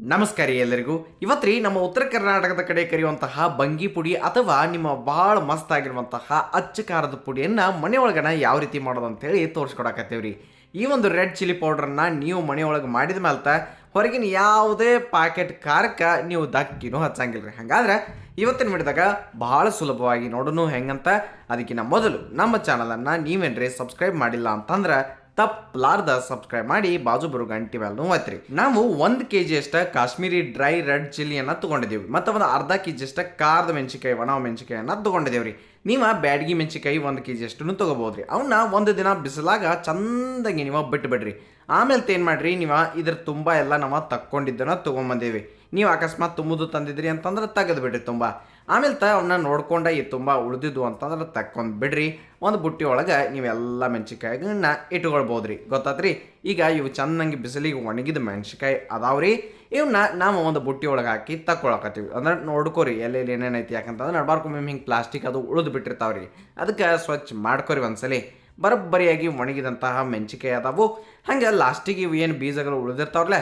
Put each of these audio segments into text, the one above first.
ನಮಸ್ಕಾರ ಎಲ್ಲರಿಗೂ. ಇವತ್ತು ನಮ್ಮ ಉತ್ತರ ಕರ್ನಾಟಕದ ಕಡೆ ಕರೆಯುವಂತಹ ಬಂಗಿ ಪುಡಿ ಅಥವಾ ನಿಮ್ಮ ಭಾಳ ಮಸ್ತ್ ಆಗಿರುವಂತಹ ಅಚ್ಚ ಖಾರದ ಪುಡಿಯನ್ನು ಮನೆ ಒಳಗನ ಯಾವ ರೀತಿ ಮಾಡೋದು ಅಂತೇಳಿ ತೋರಿಸ್ಕೊಡಕತ್ತೇವೆ ರೀ ಈ ಒಂದು ರೆಡ್ ಚಿಲ್ಲಿ ಪೌಡ್ರನ್ನ ನೀವು ಮನೆಯೊಳಗೆ ಮಾಡಿದ ಮೇಲೆ ಹೊರಗಿನ ಯಾವುದೇ ಪ್ಯಾಕೆಟ್ ಖಾರಕ್ಕೆ ನೀವು ದಕ್ಕಿನೂ ಹಚ್ಚಂಗಿಲ್ಲ ರೀ ಹಾಗಾದ್ರೆ ಇವತ್ತಿನ ಮಾಡಿದಾಗ ಬಹಳ ಸುಲಭವಾಗಿ ನೋಡೋಣ ಹೆಂಗಂತ. ಅದಕ್ಕಿಂತ ಮೊದಲು ನಮ್ಮ ಚಾನಲನ್ನು ನೀವೇನ್ರಿ ಸಬ್ಸ್ಕ್ರೈಬ್ ಮಾಡಿಲ್ಲ ಅಂತಂದ್ರೆ ತಪ್ಪಲಾರ್ದ ಸಬ್ಸ್ಕ್ರೈಬ್ ಮಾಡಿ, ಬಾಜು ಬರೋ ಗಂಟಿ ಮೇಲೆ ಒತ್ತಿರಿ ನಾವು ಒಂದು ಕೆ ಜಿ ಅಷ್ಟ ಕಾಶ್ಮೀರಿ ಡ್ರೈ ರೆಡ್ ಚಿಲ್ಲಿಯನ್ನು ತೊಗೊಂಡಿದ್ದೀವಿ. ಮತ್ತು ಒಂದು ಅರ್ಧ ಕೆ ಜಿ ಅಷ್ಟ ಖಾರದ ಮೆಣಸಿಕಾಯಿ ಒಣ ಮೆಣಸಿಕಾಯನ್ನು ತೊಗೊಂಡಿದ್ದೇವೆ ರೀ ನೀವು ಬ್ಯಾಡ್ಗಿ ಮೆಣಸಿಕಾಯಿ ಒಂದು ಕೆ ಜಿ ಅಷ್ಟು ತೊಗೋಬೋದ್ರಿ. ಅವನ್ನ ಒಂದು ದಿನ ಬಿಸಿಲಾಗ ಚಂದಾಗಿ ನೀವು ಬಿಟ್ಬಿಡ್ರಿ. ಆಮೇಲೆ ಏನು ಮಾಡಿರಿ, ನೀವು ಇದ್ರ ತುಂಬ ಎಲ್ಲ ನಾವು ತಕ್ಕೊಂಡಿದ್ದನ್ನು ತೊಗೊಂಬಂದೇವಿ. ನೀವು ಅಕಸ್ಮಾತ್ ತುಂಬುದು ತಂದಿದ್ರಿ ಅಂತಂದ್ರೆ ತೆಗೆದು ಬಿಡ್ರಿ ತುಂಬ. ಆಮೇಲೆ ತ ಅವನ್ನ ನೋಡ್ಕೊಂಡ ಈ ತುಂಬ ಉಳಿದಿದ್ದು ಅಂತಂದ್ರೆ ತಕ್ಕೊಂಡು ಬಿಡ್ರಿ. ಒಂದು ಬುಟ್ಟಿ ಒಳಗೆ ನೀವೆಲ್ಲ ಮೆಣಸಿಕಾಯಿಗಳನ್ನ ಇಟ್ಕೊಳ್ಬೋದ್ರಿ. ಗೊತ್ತಾತ್ರಿ? ಈಗ ಇವು ಚೆನ್ನಾಗಿ ಬಿಸಿಲಿಗೆ ಒಣಗಿದ ಮೆಣಸಿಕಾಯಿ ಅದಾವ್ರಿ. ಇವನ್ನ ನಾವು ಒಂದು ಬುಟ್ಟಿ ಒಳಗೆ ಹಾಕಿ ತಕ್ಕೊಳಕತ್ತೀವಿ. ಅಂದ್ರೆ ನೋಡ್ಕೋರಿ ಎಲ್ಲೆಲ್ಲಿ ಏನೇನೈತಿ ಯಾಕಂತಂದ್ರೆ ನಡ್ಬಾರ್ಕೊಮ್ಮೆ ಹಿಂಗೆ ಪ್ಲಾಸ್ಟಿಕ್ ಅದು ಉಳಿದು ಬಿಟ್ಟಿರ್ತಾವ್ರಿ. ಅದಕ್ಕೆ ಸ್ವಚ್ಛ ಮಾಡ್ಕೊರಿ ಒಂದ್ಸಲಿ. ಬರೋಬ್ಬರಿಯಾಗಿ ಒಣಗಿದಂತಹ ಮೆಣಸಿಕಾಯಿ ಅದಾವು. ಹಂಗೆ ಲಾಸ್ಟಿಗೆ ಇವು ಏನು ಬೀಜಗಳು ಉಳಿದಿರ್ತಾವ್ರಲ್ಲ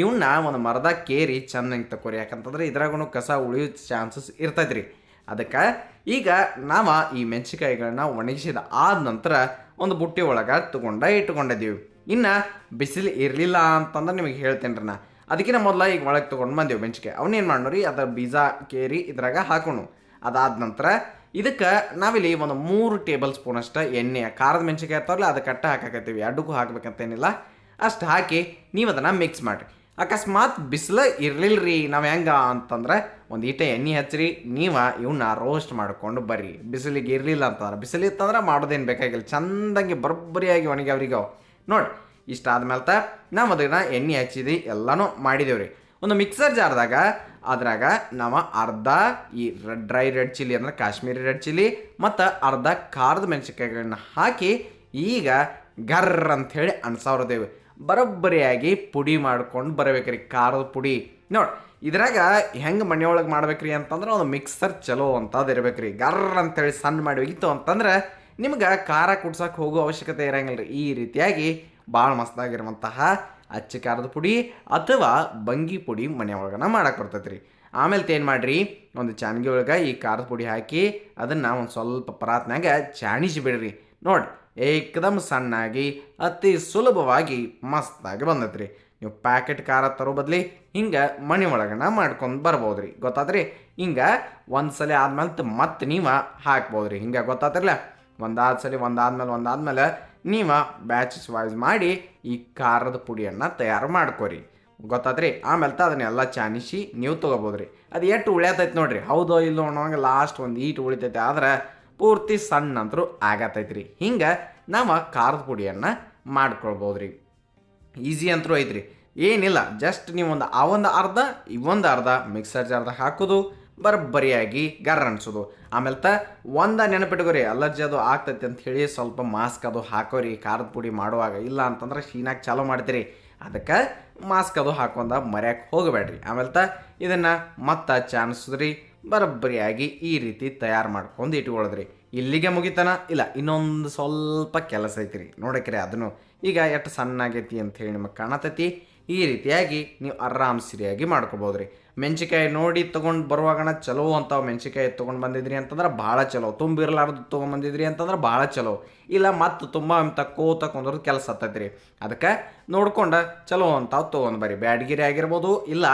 ಇವನ್ನ ಒಂದು ಮರದಾಗ ಕೇರಿ ಚೆನ್ನಾಗಿ ತಕೋರಿ ಯಾಕಂತಂದ್ರೆ ಇದ್ರಾಗೂ ಕಸ ಉಳಿಯೋ ಚಾನ್ಸಸ್ ಇರ್ತೈತ್ರಿ. ಅದಕ್ಕೆ ಈಗ ನಾವು ಈ ಮೆಣಸಿಕಾಯಿಗಳನ್ನ ಒಣಗಿಸಿದ ಆದ ನಂತರ ಒಂದು ಬುಟ್ಟಿ ಒಳಗೆ ತಗೊಂಡ ಇಟ್ಕೊಂಡಿದ್ದೀವಿ ಇನ್ನು ಬಿಸಿಲು ಇರಲಿಲ್ಲ ಅಂತಂದ್ರೆ ನಿಮಗೆ ಹೇಳ್ತೇನೆ ರೀ ನಾ. ಅದಕ್ಕಿಂತ ಮೊದಲ ಈಗ ಒಳಗೆ ತೊಗೊಂಡು ಬಂದೆವು ಮೆಣಸಿಕಾಯಿ ಅವನೇನು ಮಾಡೋರಿ ಅದರ ಬೀಜ, ಕೇರಿ ಇದ್ರಾಗ ಹಾಕೋಣ ಅದಾದ ನಂತರ ಇದಕ್ಕೆ ನಾವಿಲ್ಲಿ ಒಂದು ಮೂರು ಟೇಬಲ್ ಸ್ಪೂನ್ ಅಷ್ಟ ಎಣ್ಣೆ, ಖಾರದ ಮೆಣಸಿಕಾಯಿ ಇರ್ತಾವಲ್ಲ ಅದಕ್ಕೆ ಕಟ್ಟ ಹಾಕಾಕತ್ತೀವಿ. ಎರಡಕ್ಕೂ ಹಾಕ್ಬೇಕಂತೇನಿಲ್ಲ. ಅಷ್ಟು ಹಾಕಿ ನೀವು ಅದನ್ನು ಮಿಕ್ಸ್ ಮಾಡಿರಿ. ಅಕಸ್ಮಾತ್ ಬಿಸಿಲು ಇರಲಿಲ್ಲ ರೀ ನಾವು ಹೆಂಗ ಅಂತಂದ್ರೆ ಒಂದು ಈಟೆ ಎಣ್ಣೆ ಹಚ್ಚಿರಿ ನೀವು ಇವನ್ನ ರೋಸ್ಟ್ ಮಾಡ್ಕೊಂಡು ಬರ್ರಿ. ಬಿಸಿಲಿಗೆ ಇರಲಿಲ್ಲ ಅಂತಂದ್ರೆ, ಬಿಸಿಲು ಇತ್ತಂದ್ರೆ ಮಾಡೋದೇನು ಬೇಕಾಗಿಲ್ಲ, ಚಂದಂಗೆ ಬರೋಬ್ಬರಿಯಾಗಿ ಒಣಗ್ಯಾವ್ರಿಗ ನೋಡಿ ಇಷ್ಟ ಆದ್ಮೇಲೆ ತ ನಾವು ಅದನ್ನ ಎಣ್ಣೆ ಹಚ್ಚಿದಿ, ಎಲ್ಲನೂ ಮಾಡಿದೇವ್ರಿ. ಒಂದು ಮಿಕ್ಸರ್ ಜಾರ್ದಾಗ, ಅದ್ರಾಗ ನಾವು ಅರ್ಧ ಈ ಡ್ರೈ ರೆಡ್ ಚಿಲ್ಲಿ ಅಂದ್ರೆ ಕಾಶ್ಮೀರಿ ರೆಡ್ ಚಿಲ್ಲಿ ಮತ್ತು ಅರ್ಧ ಖಾರದ ಮೆಣಸಿನ್ಕಾಯಿಗಳನ್ನ ಹಾಕಿ ಈಗ ಅಂತ ಹೇಳಿ ಅನ್ಸಾವ್ರದೇವು ಬರೋಬ್ಬರಿಯಾಗಿ ಪುಡಿ ಮಾಡ್ಕೊಂಡು ಬರಬೇಕ್ರಿ, ಖಾರದ ಪುಡಿ. ನೋಡಿ, ಇದ್ರಾಗ ಹೆಂಗೆ ಮನೆಯೊಳಗೆ ಮಾಡ್ಬೇಕ್ರಿ ಅಂತಂದ್ರೆ ಒಂದು ಮಿಕ್ಸರ್ ಚಲೋ ಅಂತದ್ದು ಇರ್ಬೇಕ್ರಿ. ಗರ್ರ ಅಂತೇಳಿ ಸಣ್ಣ ಮಾಡಿ ಹೋಗಿತ್ತು ಅಂತಂದ್ರೆ ನಿಮ್ಗೆ ಖಾರ ಕುಡ್ಸೋಕೆ ಹೋಗೋ ಅವಶ್ಯಕತೆ ಇರಂಗಿಲ್ಲ ರೀ ಈ ರೀತಿಯಾಗಿ ಭಾಳ ಮಸ್ತಾಗಿರುವಂತಹ ಅಚ್ಚ ಖಾರದ ಪುಡಿ ಅಥವಾ ಬಂಗಿ ಪುಡಿ ಮನೆಯೊಳಗನ ಮಾಡಕ್ಕೆ ಬರ್ತೈತೆ ರೀ ಆಮೇಲೆ ಏನು ಮಾಡಿರಿ, ಒಂದು ಚಾನ್ಗಿ ಒಳಗೆ ಈ ಖಾರದ ಪುಡಿ ಹಾಕಿ ಅದನ್ನು ಒಂದು ಸ್ವಲ್ಪ ಪರಾತ್ನಾಗ ಚಾಣಿಸಿ ಬಿಡ್ರಿ. ನೋಡಿ ಏಕದಮ್ ಸಣ್ಣಾಗಿ, ಅತಿ ಸುಲಭವಾಗಿ ಮಸ್ತಾಗಿ ಬಂದತ್ರಿ ನೀವು ಪ್ಯಾಕೆಟ್ ಖಾರ ತರೋ ಬದಲಿ ಹಿಂಗೆ ಮನೆ ಒಳಗನ ಮಾಡ್ಕೊಂಡು ಬರ್ಬೋದು ಗೊತ್ತಾದ್ರಿ? ಹಿಂಗೆ ಒಂದು ಸಲ ಆದ್ಮೇಲೆ ಮತ್ತೆ ನೀವು ಹಾಕ್ಬೋದು ರೀ ಹಿಂಗೆ ಗೊತ್ತಾತ್ರಲ್ಲ ಒಂದಾದ ಸಲ ಒಂದಾದ್ಮೇಲೆ ಒಂದಾದ್ಮೇಲೆ ನೀವು ಬ್ಯಾಚಸ್ ವೈಸ್ ಮಾಡಿ ಈ ಖಾರದ ಪುಡಿಯನ್ನು ತಯಾರು ಮಾಡ್ಕೋರಿ. ಗೊತ್ತಾತ್ರಿ ಆಮೇಲೆ ತ ಅದನ್ನೆಲ್ಲ ಚಾನಿಸಿ ನೀವು ತೊಗೋಬೋದ್ರಿ. ಅದು ಎಷ್ಟು ಉಳಿಯತೈತೆ ನೋಡ್ರಿ. ಹೌದೋ ಇಲ್ಲೋ ಅನ್ನೋಂಗೆ ಲಾಸ್ಟ್ ಒಂದು ಈಟ್ ಉಳಿತೈತೆ. ಆದ್ರೆ ಪೂರ್ತಿ ಸಣ್ಣ ಅಂತರೂ ಆಗತೈತ್ರಿ. ಹಿಂಗೆ ನಾವು ಖಾರದ ಪುಡಿಯನ್ನು ಮಾಡ್ಕೊಳ್ಬೋದು ರೀ ಈಸಿ ಅಂತರೂ ಐತ್ರಿ. ಏನಿಲ್ಲ ಜಸ್ಟ್ ನೀವು ಒಂದು ಆ ಒಂದು ಅರ್ಧ ಇವೊಂದು ಅರ್ಧ ಮಿಕ್ಸರ್ ಜಾರ್ದಾಗ ಹಾಕೋದು ಬರಬ್ಬರಿಯಾಗಿ ಗರ್ರ ಅನ್ಸೋದು ಆಮೇಲೆ ತ ಒಂದ ನೆನಪಿಟ್ಕೋರಿ, ಅಲರ್ಜಿ ಅದು ಆಗ್ತೈತೆ ಅಂತ ಹೇಳಿ ಸ್ವಲ್ಪ ಮಾಸ್ಕ್ ಅದು ಹಾಕೋರಿ, ಖಾರದ ಪುಡಿ ಮಾಡುವಾಗ. ಇಲ್ಲ ಅಂತಂದ್ರೆ ಶೀನಾಗ ಚಾಲೂ ಮಾಡ್ತೀರಿ. ಅದಕ್ಕೆ ಮಾಸ್ಕ್ ಅದು ಹಾಕೊಂಡ ಮರ್ಯಾಕೆ ಹೋಗಬೇಡ್ರಿ ಆಮೇಲೆ ತ ಇದನ್ನು ಮತ್ತೆ ಚಾನ್ಸಿದ್ರಿ. ಬರೋಬ್ಬರಿಯಾಗಿ ಈ ರೀತಿ ತಯಾರು ಮಾಡ್ಕೊಂಡು ಇಟ್ಕೊಳ್ಳೋದ್ರಿ ಇಲ್ಲಿಗೆ ಮುಗಿತನ? ಇಲ್ಲ, ಇನ್ನೊಂದು ಸ್ವಲ್ಪ ಕೆಲಸ ಐತ್ರಿ. ನೋಡಕ್ರಿ ಅದನ್ನು. ಈಗ ಎಷ್ಟು ಸಣ್ಣಾಗೈತಿ ಅಂತ ಹೇಳಿ ನಿಮಗೆ ಕಾಣತೈತಿ. ಈ ರೀತಿಯಾಗಿ ನೀವು ಆರಾಮ್ ಸಿರಿಯಾಗಿ ಮಾಡ್ಕೋಬೋದ್ರಿ. ಮೆಣಸಿಕಾಯಿ ನೋಡಿ ತೊಗೊಂಡು ಬರುವಾಗಣ ಚಲೋ ಅಂತವ ಮೆಣಸಿಕಾಯಿ ತೊಗೊಂಡು ಬಂದಿದ್ರಿ ಅಂತಂದ್ರೆ ಭಾಳ ಚಲೋ. ತುಂಬಿರಲಾರ್ದು ತೊಗೊಂಬಂದಿದ್ರಿ ಅಂತಂದ್ರೆ ಭಾಳ ಚಲೋ. ಇಲ್ಲ, ಮತ್ತು ತುಂಬ ತಕ್ಕೋ ತಕೊಂಡ್ರದ್ದು ಕೆಲಸ ಹತ್ತೈತ್ರಿ ಅದಕ್ಕೆ ನೋಡ್ಕೊಂಡು ಚಲೋ ಅಂತಾವ್ ತೊಗೊಂಡು ಬರ್ರಿ. ಬ್ಯಾಡ್ಗಿರಿ ಆಗಿರ್ಬೋದು, ಇಲ್ಲ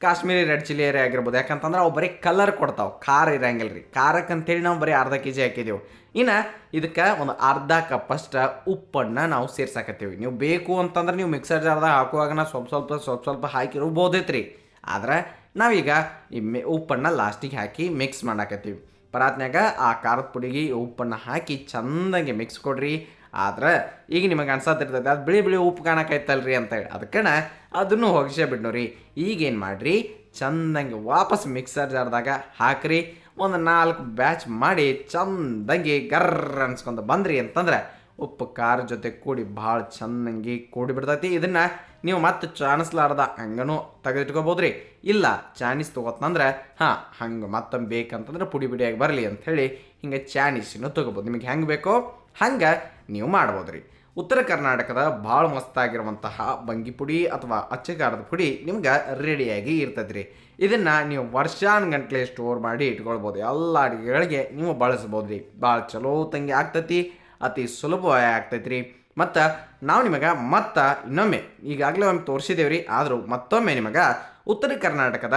ಕಾಶ್ಮೀರಿ ರೆಡ್ ಚಿಲ್ಲಿ ಏರಿ ಆಗಿರ್ಬೋದು. ಯಾಕಂತಂದ್ರೆ ಅವು ಬರೀ ಕಲರ್ ಕೊಡ್ತಾವೆ. ಖಾರ ಇರಂಗಿಲ್ಲ ರೀ. ಖಾರಕ್ಕೆ ಅಂತೇಳಿ ನಾವು ಬರೀ ಅರ್ಧ ಕೆ ಜಿ ಹಾಕಿದೆವು. ಇನ್ನು ಇದಕ್ಕೆ ಒಂದು ಅರ್ಧ ಕಪ್ಪಷ್ಟು ಉಪ್ಪನ್ನು ನಾವು ಸೇರ್ಸಾಕತ್ತೀವಿ. ನೀವು ಬೇಕು ಅಂತಂದ್ರೆ ನೀವು ಮಿಕ್ಸರ್ ಜಾರ್ದಾಗ ಹಾಕುವಾಗ ಸ್ವಲ್ಪ ಸ್ವಲ್ಪ ಸ್ವಲ್ಪ ಸ್ವಲ್ಪ ಹಾಕಿರ್ಬೋದೈತ್ರಿ. ಆದ್ರೆ ನಾವೀಗ ಈ ಮೆ ಉಪ್ಪನ್ನು ಲಾಸ್ಟಿಗೆ ಹಾಕಿ ಮಿಕ್ಸ್ ಮಾಡಾಕತ್ತೀವಿ. ಪರಾತ್ನಾಗ ಆ ಖಾರದ ಪುಡಿಗೆ ಉಪ್ಪನ್ನು ಹಾಕಿ ಚೆಂದಾಗಿ ಮಿಕ್ಸ್ ಕೊಡ್ರಿ. ಆದ್ರೆ ಈಗ ನಿಮಗೆ ಅನ್ಸತ್ತಿರ್ತೈತೆ ಅದು ಬಿಳಿ ಬಿಳಿ ಉಪ್ಪು ಕಾಣಕೈತಲ್ರಿ ಅಂತೇಳಿ ಅದಕ್ಕೆ ಅದನ್ನು ಹೊಗಿಸೇ ಬಿಡ್ನೋರಿ. ಈಗೇನು ಮಾಡಿರಿ? ಚಂದಂಗೆ ವಾಪಸ್ ಮಿಕ್ಸರ್ ಜಾರ್ದಾಗ ಹಾಕ್ರಿ. ಒಂದು ನಾಲ್ಕು ಬ್ಯಾಚ್ ಮಾಡಿ ಚಂದಂಗೆ ಗರ್ರ ಅನ್ಸ್ಕೊಂಡು ಬಂದ್ರಿ ಅಂತಂದ್ರೆ ಉಪ್ಪು ಖಾರ ಜೊತೆ ಕೂಡಿ ಭಾಳ ಚೆನ್ನಾಗಿ ಕೂಡಿ ಬಿಡ್ತೈತಿ. ಇದನ್ನ ನೀವು ಮತ್ತೆ ಚಾಣಿಸ್ಲಾರ್ದ ಹಂಗನೂ ತೆಗೆದಿಟ್ಕೋಬೋದ್ರಿ. ಇಲ್ಲ ಚಾಣಿಸ್ ತೊಗೋತಂದ್ರೆ ಹಾಂ, ಹಂಗೆ ಮತ್ತೊಮ್ಮೆ ಬೇಕಂತಂದ್ರೆ ಪುಡಿ ಪುಡಿಯಾಗಿ ಬರಲಿ ಅಂಥೇಳಿ ಹಿಂಗೆ ಚಾಣಿಸಿನೂ ತೊಗೋಬೋದು. ನಿಮಗೆ ಹೆಂಗೆ ಬೇಕೋ ಹಂಗೆ ನೀವು ಮಾಡ್ಬೋದು ರೀ ಉತ್ತರ ಕರ್ನಾಟಕದ ಭಾಳ ಮಸ್ತಾಗಿರುವಂತಹ ಬಂಗಿಪುಡಿ ಅಥವಾ ಅಚ್ಚಕಾರದ ಪುಡಿ ನಿಮ್ಗೆ ರೆಡಿಯಾಗಿ ಇರ್ತದೆ ರೀ ಇದನ್ನು ನೀವು ವರ್ಷಾನುಗಂಟ್ಲೆ ಸ್ಟೋರ್ ಮಾಡಿ ಇಟ್ಕೊಳ್ಬೋದು. ಎಲ್ಲ ಅಡುಗೆಗಳಿಗೆ ನೀವು ಬಳಸ್ಬೋದು ರೀ ಭಾಳ ಚಲೋ ತಂಗಿ ಆಗ್ತೈತಿ, ಅತಿ ಸುಲಭವಾಗಿ ಆಗ್ತೈತಿ ರೀ ಮತ್ತು ನಾವು ನಿಮಗೆ ಮತ್ತೆ ಇನ್ನೊಮ್ಮೆ ಈಗಾಗಲೇ ಒಮ್ಮೆ ತೋರಿಸಿದ್ದೇವೆ ರೀ ಆದರೂ ಮತ್ತೊಮ್ಮೆ ನಿಮಗೆ ಉತ್ತರ ಕರ್ನಾಟಕದ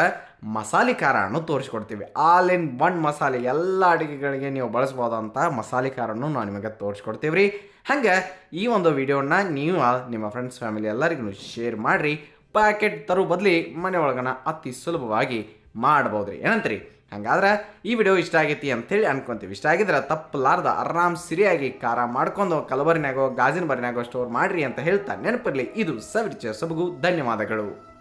ಮಸಾಲೆ ಖಾರವನ್ನು ತೋರಿಸ್ಕೊಡ್ತೀವಿ. ಆಲ್ ಇನ್ ಒನ್ ಮಸಾಲೆ. ಎಲ್ಲ ಅಡುಗೆಗಳಿಗೆ ನೀವು ಬಳಸ್ಬೋದಂಥ ಮಸಾಲೆ ಖಾರನ್ನು ನಾವು ನಿಮಗೆ ತೋರಿಸ್ಕೊಡ್ತೀವಿ ರೀ ಹಂಗೆ ಈ ಒಂದು ವಿಡಿಯೋನ ನೀವು ನಿಮ್ಮ ಫ್ರೆಂಡ್ಸ್ ಫ್ಯಾಮಿಲಿ ಎಲ್ಲರಿಗೂ ಶೇರ್ ಮಾಡಿರಿ. ಪ್ಯಾಕೆಟ್ ತರೋ ಬದಲಿ ಮನೆ ಒಳಗನ ಅತಿ ಸುಲಭವಾಗಿ ಮಾಡ್ಬೋದು ರೀ ಏನಂತೀರಿ? ಹಂಗಾದ್ರೆ ಈ ವಿಡಿಯೋ ಇಷ್ಟ ಆಗೈತಿ ಅಂತೇಳಿ ಅನ್ಕೊಂತೀವಿ. ಇಷ್ಟ ಆಗಿದ್ರೆ ತಪ್ಪಲಾರ್ದ ಆರಾಮ್ ಸಿರಿಯಾಗಿ ಖಾರ ಮಾಡ್ಕೊಂಡು ಕಲಬರಿನಾಗೋ ಗಾಜಿನ ಬರಿನಾಗೋ ಸ್ಟೋರ್ ಮಾಡ್ರಿ ಅಂತ ಹೇಳ್ತಾ ನೆನಪಿರಲಿ. ಇದು ಸವಿರ್ಚ, ಸೊಬಗು. ಧನ್ಯವಾದಗಳು.